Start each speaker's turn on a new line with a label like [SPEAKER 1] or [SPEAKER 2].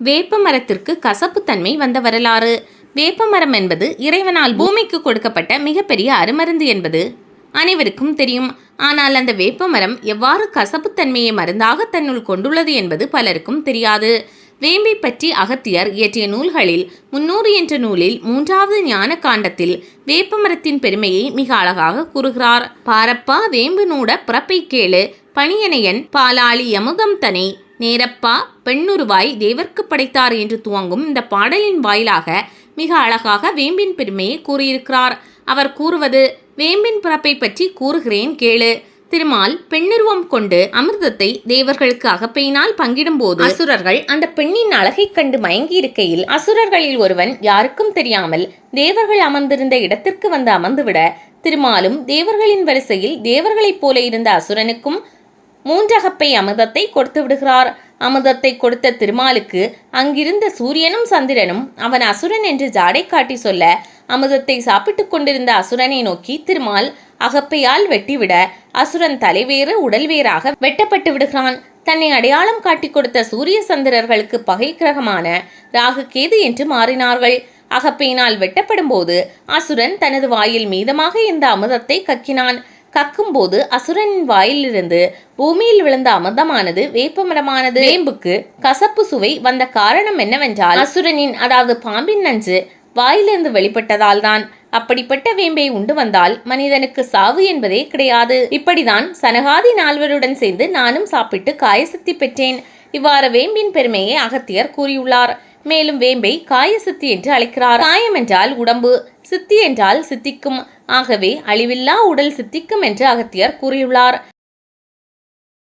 [SPEAKER 1] வேப்ப மரத்திற்கு கசப்புத்தன்மை வந்த வரலாறு. வேப்பமரம் என்பது இறைவனால் பூமிக்கு கொடுக்கப்பட்ட மிகப்பெரிய அருமருந்து என்பது. அனைவருக்கும் தெரியும். ஆனால் அந்த வேப்பமரம் எவ்வாறு கசப்புத்தன்மையை மருந்தாக தன்னுள் கொண்டுள்ளது என்பது பலருக்கும் தெரியாது. வேம்பை பற்றி அகத்தியர் இயற்றிய நூல்களில் முன்னூறு என்ற நூலில் மூன்றாவது ஞான காண்டத்தில் வேப்பமரத்தின் பெருமையை மிக அழகாக கூறுகிறார். பாரப்பா வேம்பு நூட பிறப்பை கேளு பணியனையன் பாலாளி யமுகம் தனை நேரப்பா பெண்ணுருவாய் தேவர்க்கு படைத்தார் என்று துவங்கும் இந்த பாடலின் வாயிலாக மிக அழகாக வேம்பின் பெருமையை கூறியிருக்கிறார். அவர் கூறுவது வேம்பின் பிறப்பை பற்றி கூறுகிறேன் கேளு. திருமால் பெண்ணுருவம் கொண்டு அமிர்தத்தை தேவர்களுக்கு அகப்பையினால் பங்கிடும்போது அசுரர்கள் அந்த பெண்ணின் அழகைக் கண்டு மயங்கி இருக்கையில் அசுரர்களில் ஒருவன் யாருக்கும் தெரியாமல் தேவர்கள் அமர்ந்திருந்த இடத்திற்கு வந்து அமர்ந்துவிட திருமாலும் தேவர்களின் வரிசையில் தேவர்களைப் போல இருந்த அசுரனுக்கும் மூன்றகப்பை அமிர்தத்தை கொடுத்து விடுகிறார். அமிர்தத்தை கொடுத்த திருமாலுக்கு அங்கிருந்த சூரியனும் சந்திரனும் அவன் அசுரன் என்று ஜாடை காட்டி சொல்ல அமிர்தத்தை சாப்பிட்டுக் கொண்டிருந்த அசுரனை நோக்கி திருமால் அகப்பையால் வெட்டிவிட அசுரன் தலைவேறு உடல் வேறாக வெட்டப்பட்டு விடுகிறான். தன்னை அடையாளம் காட்டிக் கொடுத்த சூரிய சந்திரர்களுக்கு பகை கிரகமான ராகுகேது என்று மாறினார்கள். அகப்பையினால் வெட்டப்படும் போது அசுரன் தனது வாயில் மீதமாக இந்த அமிர்தத்தை கக்கினான். கக்கும்போது அசுரனின் வாயிலிருந்து பூமியில் விழுந்த அமிர்தமானது வேப்பமரமானது. வேம்புக்கு கசப்பு சுவை வந்த காரணம் என்னவென்றால் அசுரனின் அதாவது பாம்பின் நஞ்சு வாயிலிருந்து வெளிப்பட்டதால் தான் அப்படிப்பட்ட வேம்பை உண்டு வந்தால் மனிதனுக்கு சாவு என்பதே கிடையாது. இப்படிதான் சனகாதி நால்வருடன் சேர்ந்து நானும் சாப்பிட்டு காயசக்தி பெற்றேன். இவ்வாறு வேம்பின் பெருமையை அகத்தியர் கூறியுள்ளார். மேலும் வேம்பை காய சித்தி என்று அழைக்கிறார். காயம் என்றால் உடம்பு சித்தி என்றால் சித்திக்கும். ஆகவே அழிவில்லா உடல் சித்திக்கும் என்று அகத்தியர் கூறியுள்ளார்.